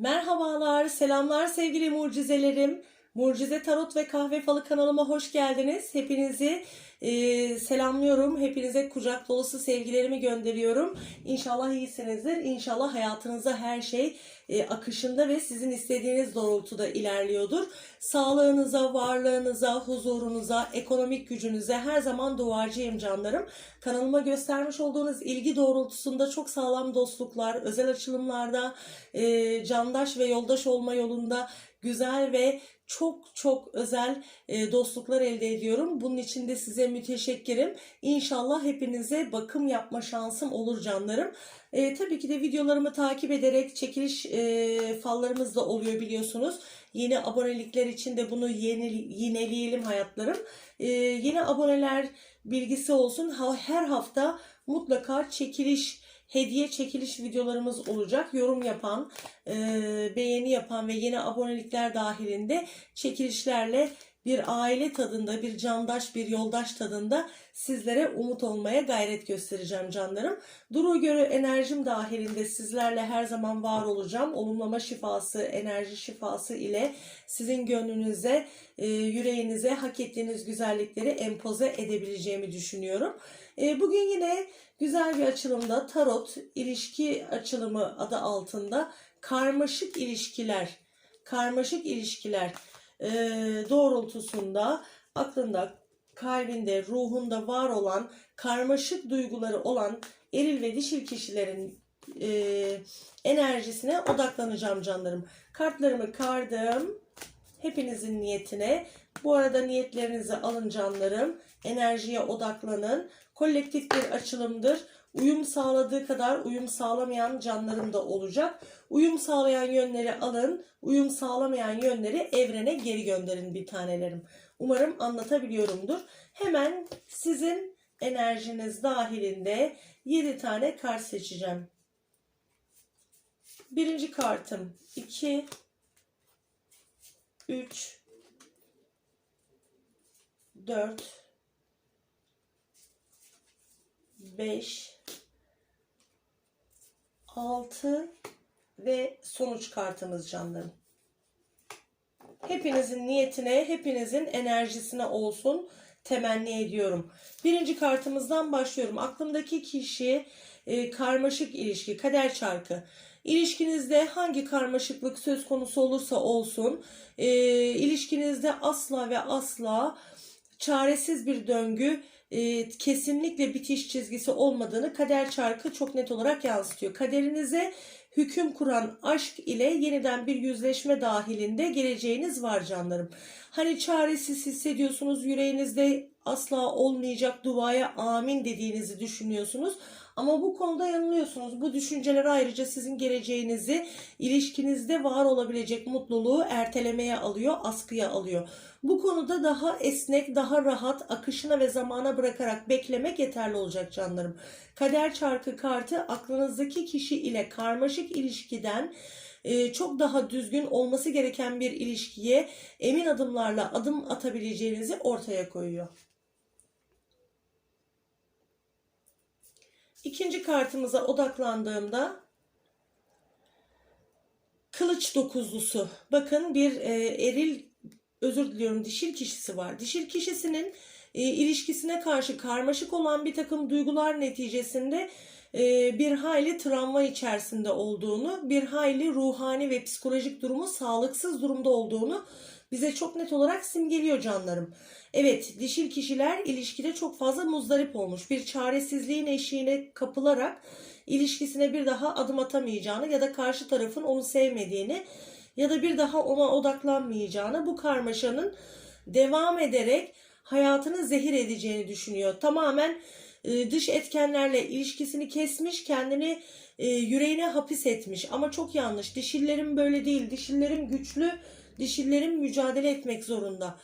Merhabalar, selamlar sevgili mucizelerim. Mucize Tarot ve Kahve Falı kanalıma hoş geldiniz. Hepinizi e, selamlıyorum. Hepinize kucak dolusu sevgilerimi gönderiyorum. İnşallah iyisinizdir. İnşallah hayatınızda her şey e, akışında ve sizin istediğiniz doğrultuda ilerliyordur. Sağlığınıza, varlığınıza, huzurunuza, ekonomik gücünüze her zaman duacıyım canlarım. Kanalıma göstermiş olduğunuz ilgi doğrultusunda çok sağlam dostluklar, özel açılımlarda, e, candaş ve yoldaş olma yolunda güzel ve çok çok özel e, dostluklar elde ediyorum. Bunun için de size müteşekkirim. İnşallah hepinize bakım yapma şansım olur canlarım. E, tabii ki de videolarımı takip ederek çekiliş e, fallarımız da oluyor biliyorsunuz. Yeni abonelikler için de bunu yeni, yineleyelim hayatlarım. E, yeni aboneler bilgisi olsun. Her hafta mutlaka çekiliş hediye çekiliş videolarımız olacak. Yorum yapan, e, beğeni yapan ve yeni abonelikler dahilinde çekilişlerle bir aile tadında, bir candaş, bir yoldaş tadında sizlere umut olmaya gayret göstereceğim canlarım. Duru göre enerjim dahilinde sizlerle her zaman var olacağım. Olumlama şifası, enerji şifası ile sizin gönlünüze, e, yüreğinize hak ettiğiniz güzellikleri empoze edebileceğimi düşünüyorum. E, bugün yine güzel bir açılımda tarot ilişki açılımı adı altında karmaşık ilişkiler, karmaşık ilişkiler e, doğrultusunda aklında, kalbinde, ruhunda var olan karmaşık duyguları olan eril ve dişil kişilerin e, enerjisine odaklanacağım canlarım. Kartlarımı kardım. Hepinizin niyetine. Bu arada niyetlerinizi alın canlarım. Enerjiye odaklanın. Kolektif bir açılımdır. Uyum sağladığı kadar uyum sağlamayan canlarım da olacak. Uyum sağlayan yönleri alın, uyum sağlamayan yönleri evrene geri gönderin bir tanelerim. Umarım anlatabiliyorumdur. Hemen sizin enerjiniz dahilinde 7 tane kart seçeceğim. Birinci kartım 2 3 4 5 6 ve sonuç kartımız canlarım. Hepinizin niyetine, hepinizin enerjisine olsun temenni ediyorum. Birinci kartımızdan başlıyorum. Aklımdaki kişi e, karmaşık ilişki, kader çarkı. İlişkinizde hangi karmaşıklık söz konusu olursa olsun, e, ilişkinizde asla ve asla çaresiz bir döngü, e, kesinlikle bitiş çizgisi olmadığını kader çarkı çok net olarak yansıtıyor. Kaderinize hüküm kuran aşk ile yeniden bir yüzleşme dahilinde geleceğiniz var canlarım. Hani çaresiz hissediyorsunuz yüreğinizde asla olmayacak duaya amin dediğinizi düşünüyorsunuz. Ama bu konuda yanılıyorsunuz. Bu düşünceler ayrıca sizin geleceğinizi, ilişkinizde var olabilecek mutluluğu ertelemeye alıyor, askıya alıyor. Bu konuda daha esnek, daha rahat, akışına ve zamana bırakarak beklemek yeterli olacak canlarım. Kader çarkı kartı aklınızdaki kişi ile karmaşık ilişkiden e, çok daha düzgün olması gereken bir ilişkiye emin adımlarla adım atabileceğinizi ortaya koyuyor. İkinci kartımıza odaklandığımda kılıç dokuzlusu. Bakın bir e, eril özür diliyorum dişil kişisi var. Dişil kişisinin e, ilişkisine karşı karmaşık olan bir takım duygular neticesinde e, bir hayli travma içerisinde olduğunu, bir hayli ruhani ve psikolojik durumu sağlıksız durumda olduğunu bize çok net olarak simgeliyor canlarım. Evet, dişil kişiler ilişkide çok fazla muzdarip olmuş. Bir çaresizliğin eşiğine kapılarak ilişkisine bir daha adım atamayacağını ya da karşı tarafın onu sevmediğini ya da bir daha ona odaklanmayacağını, bu karmaşanın devam ederek hayatını zehir edeceğini düşünüyor. Tamamen e, dış etkenlerle ilişkisini kesmiş, kendini e, yüreğine hapis etmiş. Ama çok yanlış. Dişillerim böyle değil. Dişillerim güçlü, dişillerim mücadele etmek zorunda.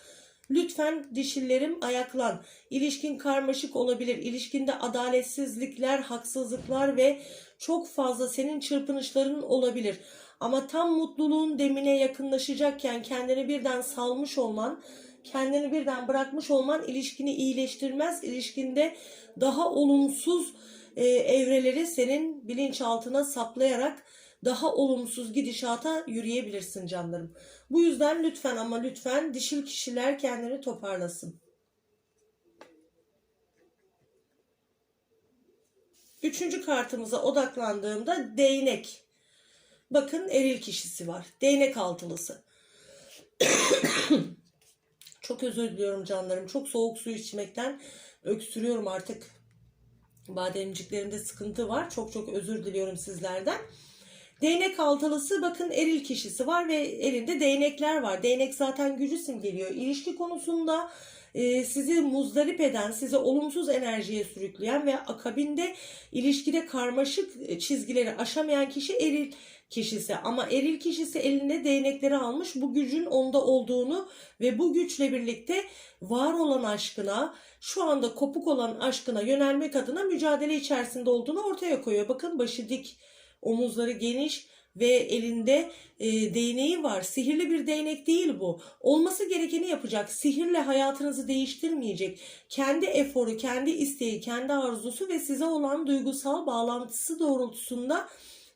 Lütfen dişillerim ayaklan. İlişkin karmaşık olabilir. İlişkinde adaletsizlikler, haksızlıklar ve çok fazla senin çırpınışların olabilir. Ama tam mutluluğun demine yakınlaşacakken kendini birden salmış olman, kendini birden bırakmış olman ilişkini iyileştirmez. İlişkinde daha olumsuz e, evreleri senin bilinçaltına saplayarak daha olumsuz gidişata yürüyebilirsin canlarım. Bu yüzden lütfen ama lütfen dişil kişiler kendini toparlasın. Üçüncü kartımıza odaklandığımda değnek. Bakın eril kişisi var. Değnek altılısı. Çok özür diliyorum canlarım. Çok soğuk su içmekten öksürüyorum artık. Bademciklerimde sıkıntı var. Çok çok özür diliyorum sizlerden. Değnek altılısı bakın eril kişisi var ve elinde değnekler var. Değnek zaten gücü simgeliyor. İlişki konusunda e, sizi muzdarip eden, sizi olumsuz enerjiye sürükleyen ve akabinde ilişkide karmaşık çizgileri aşamayan kişi eril kişisi. Ama eril kişisi elinde değnekleri almış bu gücün onda olduğunu ve bu güçle birlikte var olan aşkına, şu anda kopuk olan aşkına yönelmek adına mücadele içerisinde olduğunu ortaya koyuyor. Bakın başı dik, omuzları geniş ve elinde e, değneği var. Sihirli bir değnek değil bu. Olması gerekeni yapacak. Sihirle hayatınızı değiştirmeyecek. Kendi eforu, kendi isteği, kendi arzusu ve size olan duygusal bağlantısı doğrultusunda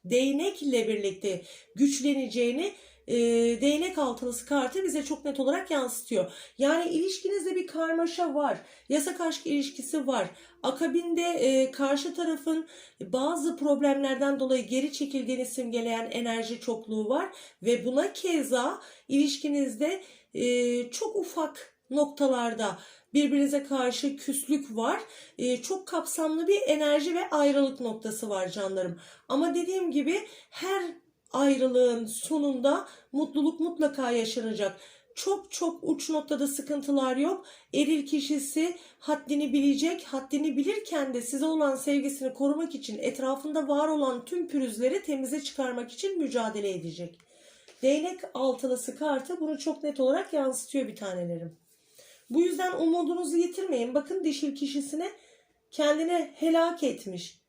değnekle birlikte güçleneceğini e, değnek altılısı kartı bize çok net olarak yansıtıyor. Yani ilişkinizde bir karmaşa var. Yasak aşk ilişkisi var. Akabinde e, karşı tarafın bazı problemlerden dolayı geri çekildiğini simgeleyen enerji çokluğu var. Ve buna keza ilişkinizde e, çok ufak noktalarda birbirinize karşı küslük var. Ee, çok kapsamlı bir enerji ve ayrılık noktası var canlarım. Ama dediğim gibi her ayrılığın sonunda mutluluk mutlaka yaşanacak. Çok çok uç noktada sıkıntılar yok. Eril kişisi haddini bilecek. Haddini bilirken de size olan sevgisini korumak için etrafında var olan tüm pürüzleri temize çıkarmak için mücadele edecek. Değnek altılısı kartı bunu çok net olarak yansıtıyor bir tanelerim. Bu yüzden umudunuzu yitirmeyin. Bakın dişil kişisine kendine helak etmiş.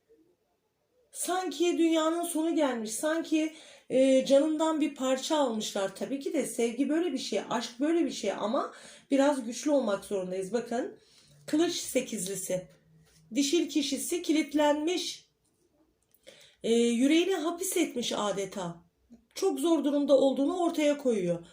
Sanki dünyanın sonu gelmiş. Sanki e, canından bir parça almışlar. Tabii ki de sevgi böyle bir şey. Aşk böyle bir şey ama biraz güçlü olmak zorundayız. Bakın kılıç sekizlisi. Dişil kişisi kilitlenmiş. E, yüreğini hapis etmiş adeta. Çok zor durumda olduğunu ortaya koyuyor.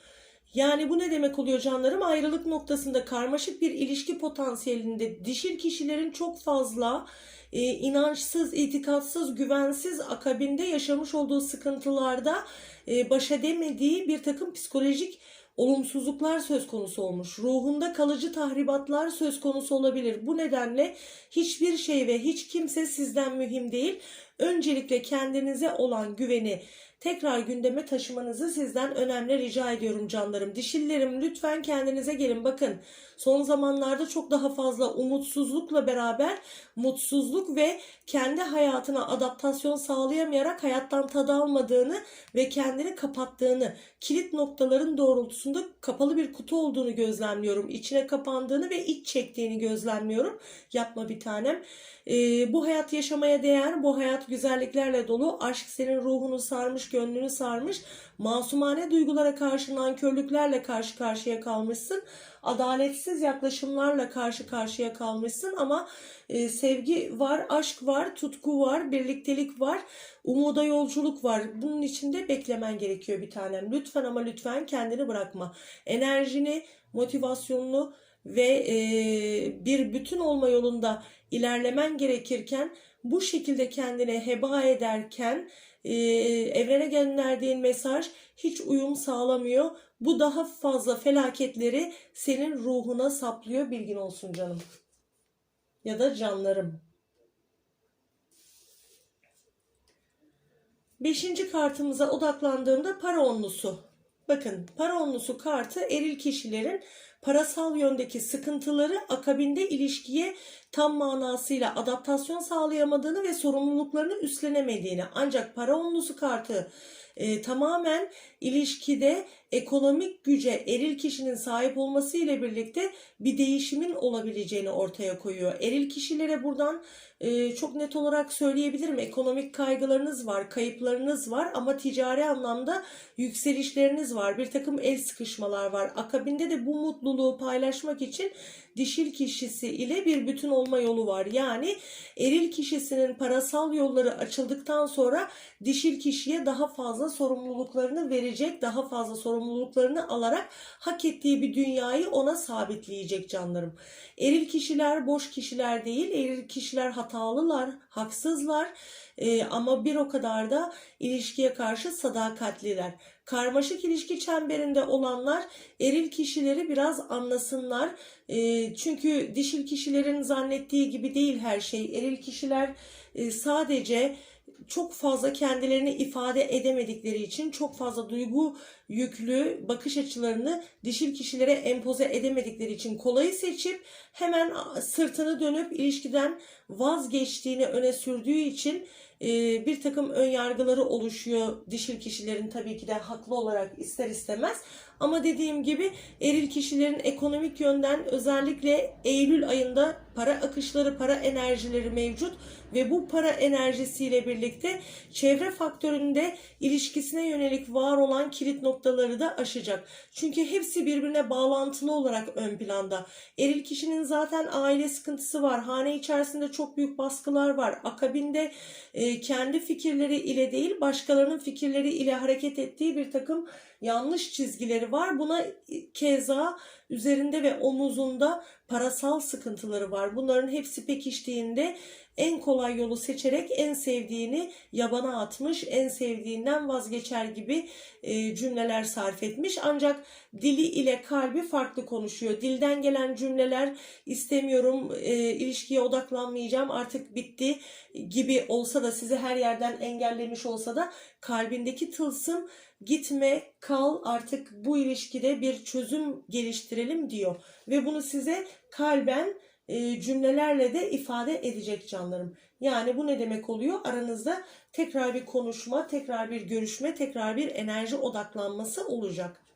Yani bu ne demek oluyor canlarım? Ayrılık noktasında karmaşık bir ilişki potansiyelinde dişil kişilerin çok fazla e, inançsız, itikatsız, güvensiz akabinde yaşamış olduğu sıkıntılarda e, baş edemediği bir takım psikolojik olumsuzluklar söz konusu olmuş. Ruhunda kalıcı tahribatlar söz konusu olabilir. Bu nedenle hiçbir şey ve hiç kimse sizden mühim değil. Öncelikle kendinize olan güveni tekrar gündeme taşımanızı sizden önemli rica ediyorum canlarım. Dişillerim lütfen kendinize gelin. Bakın son zamanlarda çok daha fazla umutsuzlukla beraber mutsuzluk ve kendi hayatına adaptasyon sağlayamayarak hayattan tad almadığını ve kendini kapattığını, kilit noktaların doğrultusunda kapalı bir kutu olduğunu gözlemliyorum. İçine kapandığını ve iç çektiğini gözlemliyorum. Yapma bir tanem. Ee, bu hayat yaşamaya değer, bu hayat güzelliklerle dolu. Aşk senin ruhunu sarmış, gönlünü sarmış. Masumane duygulara karşı nankörlüklerle karşı karşıya kalmışsın. Adaletsiz yaklaşımlarla karşı karşıya kalmışsın ama e, sevgi var, aşk var, tutku var, birliktelik var, umuda yolculuk var. Bunun içinde beklemen gerekiyor bir tanem. Lütfen ama lütfen kendini bırakma. Enerjini, motivasyonunu ve e, bir bütün olma yolunda ilerlemen gerekirken bu şekilde kendine heba ederken e, evrene gönderdiğin mesaj hiç uyum sağlamıyor. Bu daha fazla felaketleri senin ruhuna saplıyor bilgin olsun canım. Ya da canlarım. Beşinci kartımıza odaklandığımda para onlusu. Bakın para onlusu kartı eril kişilerin parasal yöndeki sıkıntıları akabinde ilişkiye tam manasıyla adaptasyon sağlayamadığını ve sorumluluklarını üstlenemediğini. Ancak para onlusu kartı e, tamamen ilişkide ekonomik güce eril kişinin sahip olması ile birlikte bir değişimin olabileceğini ortaya koyuyor. Eril kişilere buradan e, çok net olarak söyleyebilirim. Ekonomik kaygılarınız var, kayıplarınız var ama ticari anlamda yükselişleriniz var. Bir takım el sıkışmalar var. Akabinde de bu mutluluğu paylaşmak için dişil kişisi ile bir bütün olma yolu var. Yani eril kişisinin parasal yolları açıldıktan sonra dişil kişiye daha fazla sorumluluklarını verecek, daha fazla sorumluluklarını alarak hak ettiği bir dünyayı ona sabitleyecek canlarım. Eril kişiler boş kişiler değil, eril kişiler hatalılar, haksızlar Ee, ama bir o kadar da ilişkiye karşı sadakatliler. Karmaşık ilişki çemberinde olanlar eril kişileri biraz anlasınlar. Ee, çünkü dişil kişilerin zannettiği gibi değil her şey. Eril kişiler e, sadece çok fazla kendilerini ifade edemedikleri için çok fazla duygu yüklü bakış açılarını dişil kişilere empoze edemedikleri için kolayı seçip hemen sırtını dönüp ilişkiden vazgeçtiğini öne sürdüğü için e, bir takım ön yargıları oluşuyor dişil kişilerin tabii ki de haklı olarak ister istemez. Ama dediğim gibi eril kişilerin ekonomik yönden özellikle Eylül ayında para akışları, para enerjileri mevcut ve bu para enerjisiyle birlikte çevre faktöründe ilişkisine yönelik var olan kilit noktaları da aşacak. Çünkü hepsi birbirine bağlantılı olarak ön planda. Eril kişinin zaten aile sıkıntısı var. Hane içerisinde çok büyük baskılar var. Akabinde e, kendi fikirleri ile değil başkalarının fikirleri ile hareket ettiği bir takım yanlış çizgileri var. Buna keza üzerinde ve omuzunda parasal sıkıntıları var. Bunların hepsi pekiştiğinde en kolay yolu seçerek en sevdiğini yabana atmış, en sevdiğinden vazgeçer gibi e, cümleler sarf etmiş. Ancak dili ile kalbi farklı konuşuyor. Dilden gelen cümleler istemiyorum, e, ilişkiye odaklanmayacağım, artık bitti gibi olsa da sizi her yerden engellemiş olsa da kalbindeki tılsım gitme, kal artık bu ilişkide bir çözüm geliştirelim diyor. Ve bunu size kalben e, cümlelerle de ifade edecek canlarım. Yani bu ne demek oluyor? Aranızda tekrar bir konuşma, tekrar bir görüşme, tekrar bir enerji odaklanması olacak.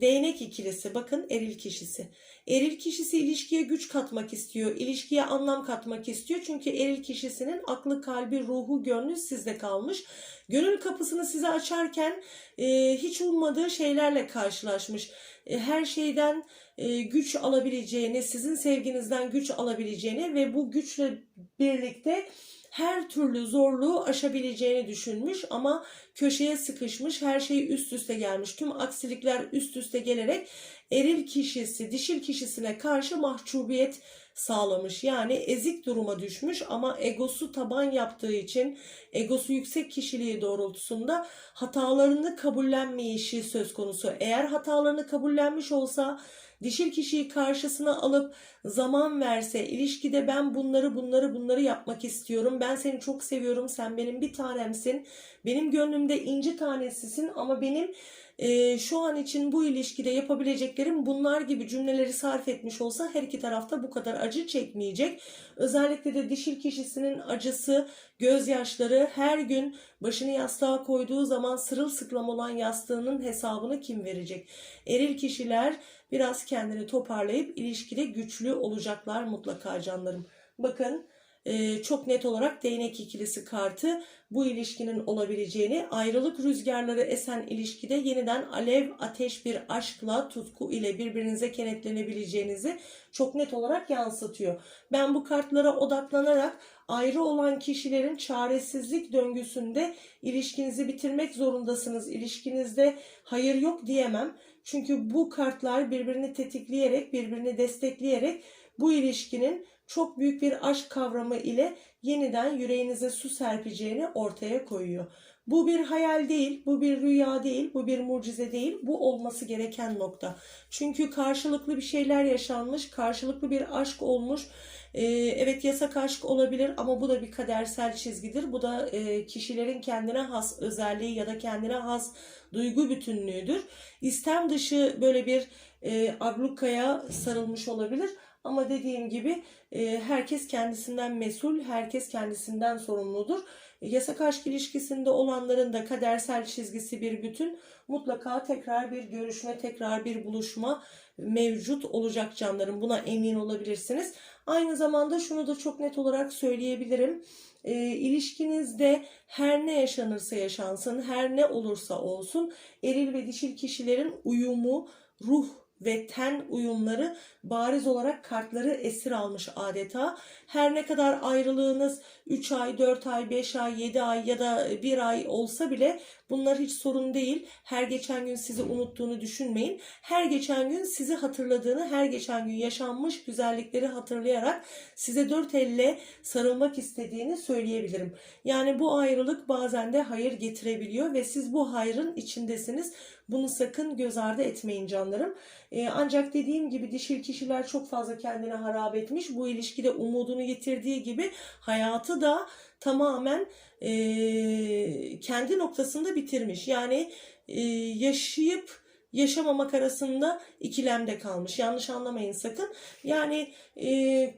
Değnek ikilisi bakın eril kişisi. Eril kişisi ilişkiye güç katmak istiyor. ilişkiye anlam katmak istiyor. Çünkü eril kişisinin aklı, kalbi, ruhu, gönlü sizde kalmış. Gönül kapısını size açarken e, hiç ummadığı şeylerle karşılaşmış. E, her şeyden e, güç alabileceğini, sizin sevginizden güç alabileceğini ve bu güçle birlikte her türlü zorluğu aşabileceğini düşünmüş ama köşeye sıkışmış, her şey üst üste gelmiş. Tüm aksilikler üst üste gelerek eril kişisi, dişil kişisine karşı mahcubiyet sağlamış. Yani ezik duruma düşmüş ama egosu taban yaptığı için egosu yüksek kişiliği doğrultusunda hatalarını kabullenmeyişi söz konusu. Eğer hatalarını kabullenmiş olsa dişil kişiyi karşısına alıp zaman verse ilişkide ben bunları bunları bunları yapmak istiyorum. Ben seni çok seviyorum. Sen benim bir tanemsin. Benim gönlümde inci tanesisin ama benim e, şu an için bu ilişkide yapabileceklerim bunlar gibi cümleleri sarf etmiş olsa her iki tarafta bu kadar acı çekmeyecek. Özellikle de dişil kişisinin acısı, gözyaşları her gün başını yastığa koyduğu zaman sırılsıklam olan yastığının hesabını kim verecek? Eril kişiler biraz kendini toparlayıp ilişkide güçlü olacaklar mutlaka canlarım. Bakın e, çok net olarak değnek ikilisi kartı bu ilişkinin olabileceğini, ayrılık rüzgarları esen ilişkide yeniden alev ateş bir aşkla, tutku ile birbirinize kenetlenebileceğinizi çok net olarak yansıtıyor. Ben bu kartlara odaklanarak ayrı olan kişilerin çaresizlik döngüsünde ilişkinizi bitirmek zorundasınız. İlişkinizde hayır yok diyemem. Çünkü bu kartlar birbirini tetikleyerek, birbirini destekleyerek bu ilişkinin çok büyük bir aşk kavramı ile yeniden yüreğinize su serpeceğini ortaya koyuyor. Bu bir hayal değil, bu bir rüya değil, bu bir mucize değil, bu olması gereken nokta. Çünkü karşılıklı bir şeyler yaşanmış, karşılıklı bir aşk olmuş. Ee, evet yasak aşk olabilir ama bu da bir kadersel çizgidir. Bu da e, kişilerin kendine has özelliği ya da kendine has duygu bütünlüğüdür. İstem dışı böyle bir e, ablukaya sarılmış olabilir. Ama dediğim gibi e, herkes kendisinden mesul, herkes kendisinden sorumludur. Yasak aşk ilişkisinde olanların da kadersel çizgisi bir bütün. Mutlaka tekrar bir görüşme, tekrar bir buluşma mevcut olacak canlarım. Buna emin olabilirsiniz. Aynı zamanda şunu da çok net olarak söyleyebilirim. E, ilişkinizde her ne yaşanırsa yaşansın, her ne olursa olsun eril ve dişil kişilerin uyumu, ruh ve ten uyumları bariz olarak kartları esir almış adeta. Her ne kadar ayrılığınız 3 ay, 4 ay, 5 ay, 7 ay ya da 1 ay olsa bile bunlar hiç sorun değil. Her geçen gün sizi unuttuğunu düşünmeyin. Her geçen gün sizi hatırladığını, her geçen gün yaşanmış güzellikleri hatırlayarak size dört elle sarılmak istediğini söyleyebilirim. Yani bu ayrılık bazen de hayır getirebiliyor ve siz bu hayrın içindesiniz. Bunu sakın göz ardı etmeyin canlarım. Ee, ancak dediğim gibi dişil kişiler çok fazla kendine harap etmiş. Bu ilişkide umudunu yitirdiği gibi hayatı da tamamen e, kendi noktasında bitirmiş. Yani e, yaşayıp yaşamamak arasında ikilemde kalmış. Yanlış anlamayın sakın. Yani e,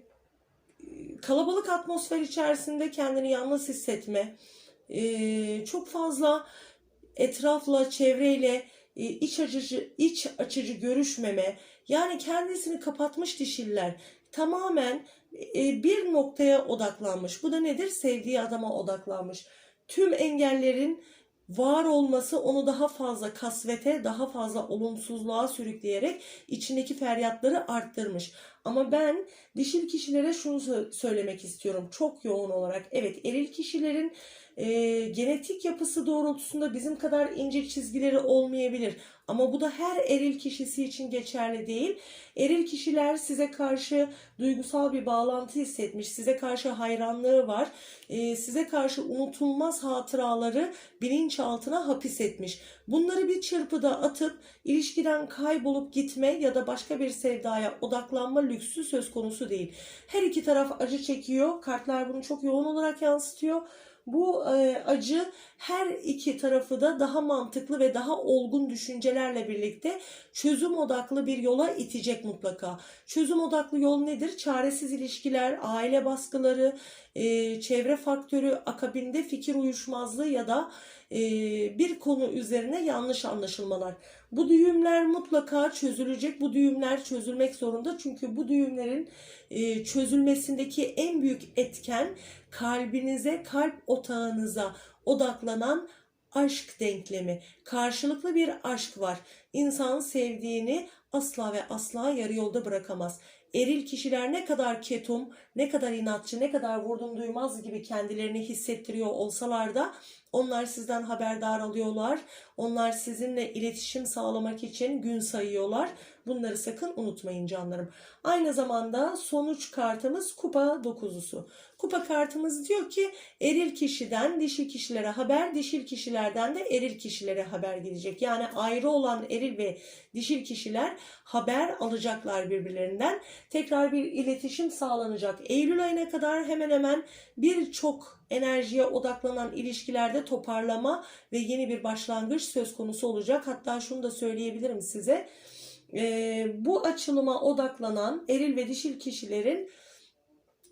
kalabalık atmosfer içerisinde kendini yalnız hissetme, e, çok fazla etrafla, çevreyle e, iç açıcı iç açıcı görüşmeme, yani kendisini kapatmış dişiller tamamen e, bir noktaya odaklanmış. Bu da nedir? Sevdiği adama odaklanmış. Tüm engellerin var olması onu daha fazla kasvete, daha fazla olumsuzluğa sürükleyerek içindeki feryatları arttırmış. Ama ben dişil kişilere şunu sö- söylemek istiyorum çok yoğun olarak. Evet eril kişilerin e, genetik yapısı doğrultusunda bizim kadar ince çizgileri olmayabilir. Ama bu da her eril kişisi için geçerli değil. Eril kişiler size karşı duygusal bir bağlantı hissetmiş, size karşı hayranlığı var, e, size karşı unutulmaz hatıraları bilinçaltına hapis etmiş. Bunları bir çırpıda atıp ilişkiden kaybolup gitme ya da başka bir sevdaya odaklanma lüksü söz konusu değil. Her iki taraf acı çekiyor. Kartlar bunu çok yoğun olarak yansıtıyor. Bu e, acı her iki tarafı da daha mantıklı ve daha olgun düşüncelerle birlikte çözüm odaklı bir yola itecek mutlaka. Çözüm odaklı yol nedir? Çaresiz ilişkiler, aile baskıları, e, çevre faktörü akabinde fikir uyuşmazlığı ya da bir konu üzerine yanlış anlaşılmalar. Bu düğümler mutlaka çözülecek. Bu düğümler çözülmek zorunda. Çünkü bu düğümlerin çözülmesindeki en büyük etken kalbinize, kalp otağınıza odaklanan aşk denklemi. Karşılıklı bir aşk var. İnsan sevdiğini asla ve asla yarı yolda bırakamaz. Eril kişiler ne kadar ketum, ne kadar inatçı, ne kadar vurdum duymaz gibi kendilerini hissettiriyor olsalar da onlar sizden haberdar alıyorlar. Onlar sizinle iletişim sağlamak için gün sayıyorlar. Bunları sakın unutmayın canlarım. Aynı zamanda sonuç kartımız kupa dokuzusu. Kupa kartımız diyor ki eril kişiden dişil kişilere haber, dişil kişilerden de eril kişilere haber gidecek. Yani ayrı olan eril ve dişil kişiler haber alacaklar birbirlerinden. Tekrar bir iletişim sağlanacak. Eylül ayına kadar hemen hemen birçok enerjiye odaklanan ilişkilerde toparlama ve yeni bir başlangıç söz konusu olacak. Hatta şunu da söyleyebilirim size. Ee, bu açılıma odaklanan eril ve dişil kişilerin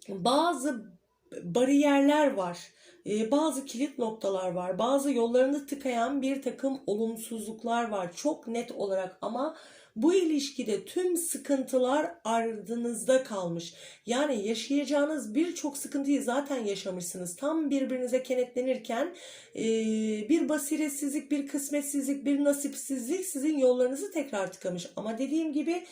bazı bariyerler var. Ee, bazı kilit noktalar var. Bazı yollarını tıkayan bir takım olumsuzluklar var. Çok net olarak ama bu ilişkide tüm sıkıntılar ardınızda kalmış. Yani yaşayacağınız birçok sıkıntıyı zaten yaşamışsınız. Tam birbirinize kenetlenirken e, bir basiretsizlik, bir kısmetsizlik, bir nasipsizlik sizin yollarınızı tekrar tıkamış. Ama dediğim gibi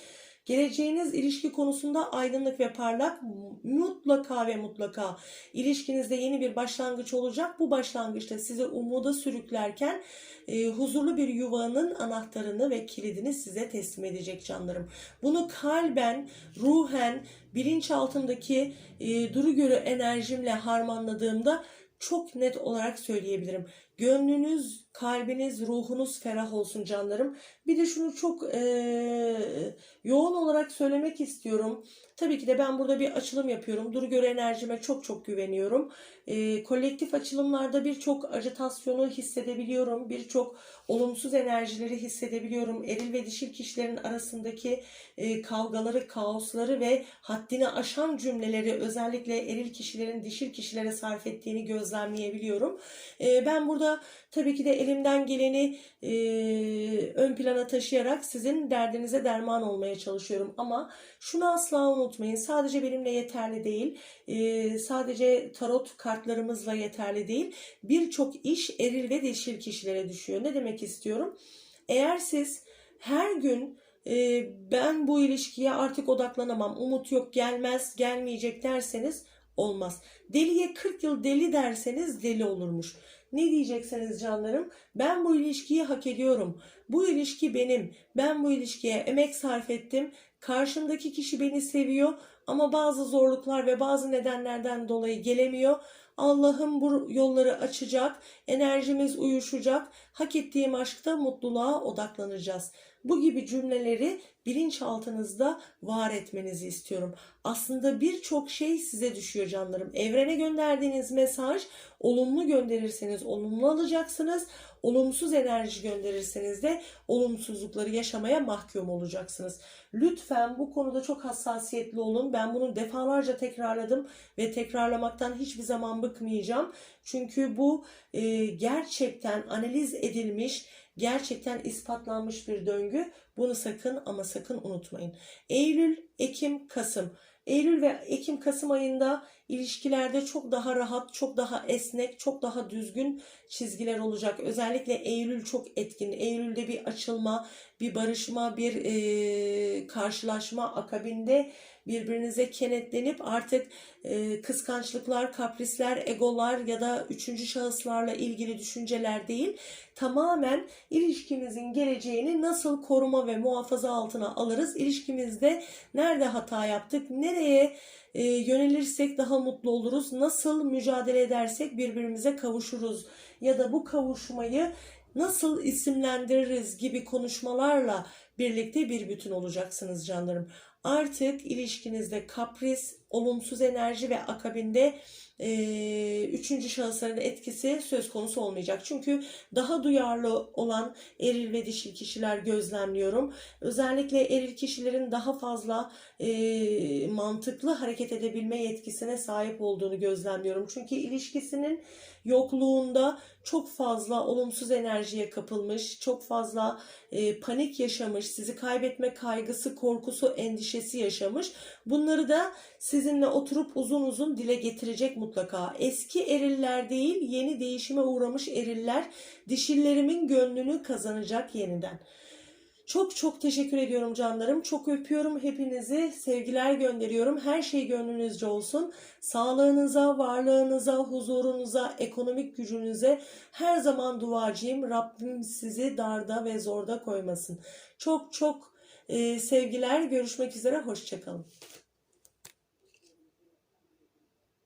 Geleceğiniz ilişki konusunda aydınlık ve parlak mutlaka ve mutlaka ilişkinizde yeni bir başlangıç olacak. Bu başlangıçta sizi umuda sürüklerken e, huzurlu bir yuvanın anahtarını ve kilidini size teslim edecek canlarım. Bunu kalben, ruhen, bilinçaltındaki e, duru görü enerjimle harmanladığımda çok net olarak söyleyebilirim. Gönlünüz, kalbiniz, ruhunuz ferah olsun canlarım. Bir de şunu çok eee, yoğun olarak söylemek istiyorum. Tabii ki de ben burada bir açılım yapıyorum. Dur göre enerjime çok çok güveniyorum. Eee, kolektif açılımlarda birçok ajitasyonu hissedebiliyorum. Birçok olumsuz enerjileri hissedebiliyorum. Eril ve dişil kişilerin arasındaki e, kavgaları, kaosları ve haddini aşan cümleleri özellikle eril kişilerin dişil kişilere sarf ettiğini gözlemleyebiliyorum. E, ben burada tabii ki de elimden geleni e, ön plana taşıyarak sizin derdinize derman olmaya çalışıyorum. Ama şunu asla unutmayın. Sadece benimle yeterli değil. E, sadece tarot kartlarımızla yeterli değil. Birçok iş eril ve dişil kişilere düşüyor. Ne demek istiyorum? Eğer siz her gün e, ben bu ilişkiye artık odaklanamam, umut yok, gelmez, gelmeyecek derseniz olmaz. Deliye 40 yıl deli derseniz deli olurmuş. Ne diyecekseniz canlarım, ben bu ilişkiyi hak ediyorum. Bu ilişki benim. Ben bu ilişkiye emek sarf ettim. Karşımdaki kişi beni seviyor ama bazı zorluklar ve bazı nedenlerden dolayı gelemiyor. Allah'ım bu yolları açacak, enerjimiz uyuşacak, hak ettiğim aşkta mutluluğa odaklanacağız. Bu gibi cümleleri bilinçaltınızda var etmenizi istiyorum. Aslında birçok şey size düşüyor canlarım. Evrene gönderdiğiniz mesaj olumlu gönderirseniz olumlu alacaksınız. Olumsuz enerji gönderirseniz de olumsuzlukları yaşamaya mahkum olacaksınız. Lütfen bu konuda çok hassasiyetli olun. Ben bunu defalarca tekrarladım ve tekrarlamaktan hiçbir zaman bıkmayacağım. Çünkü bu e, gerçekten analiz edilmiş, gerçekten ispatlanmış bir döngü. Bunu sakın ama sakın unutmayın. Eylül, Ekim, Kasım. Eylül ve Ekim Kasım ayında ilişkilerde çok daha rahat, çok daha esnek, çok daha düzgün çizgiler olacak. Özellikle Eylül çok etkin. Eylül'de bir açılma, bir barışma, bir e, karşılaşma akabinde birbirinize kenetlenip artık e, kıskançlıklar, kaprisler, egolar ya da üçüncü şahıslarla ilgili düşünceler değil, tamamen ilişkimizin geleceğini nasıl koruma ve muhafaza altına alırız? İlişkimizde nerede hata yaptık? Nereye e, yönelirsek daha mutlu oluruz? Nasıl mücadele edersek birbirimize kavuşuruz? Ya da bu kavuşmayı nasıl isimlendiririz gibi konuşmalarla birlikte bir bütün olacaksınız canlarım. Artık ilişkinizde kapris, olumsuz enerji ve akabinde e, üçüncü şahısların etkisi söz konusu olmayacak. Çünkü daha duyarlı olan eril ve dişil kişiler gözlemliyorum. Özellikle eril kişilerin daha fazla e, mantıklı hareket edebilme yetkisine sahip olduğunu gözlemliyorum. Çünkü ilişkisinin yokluğunda çok fazla olumsuz enerjiye kapılmış, çok fazla e, panik yaşamış, sizi kaybetme kaygısı, korkusu, endişesi yaşamış. Bunları da sizinle oturup uzun uzun dile getirecek mutlaka. Eski eriller değil, yeni değişime uğramış eriller dişillerimin gönlünü kazanacak yeniden. Çok çok teşekkür ediyorum canlarım. Çok öpüyorum hepinizi. Sevgiler gönderiyorum. Her şey gönlünüzce olsun. Sağlığınıza, varlığınıza, huzurunuza, ekonomik gücünüze her zaman duacıyım. Rabbim sizi darda ve zorda koymasın. Çok çok e, sevgiler. Görüşmek üzere. Hoşçakalın.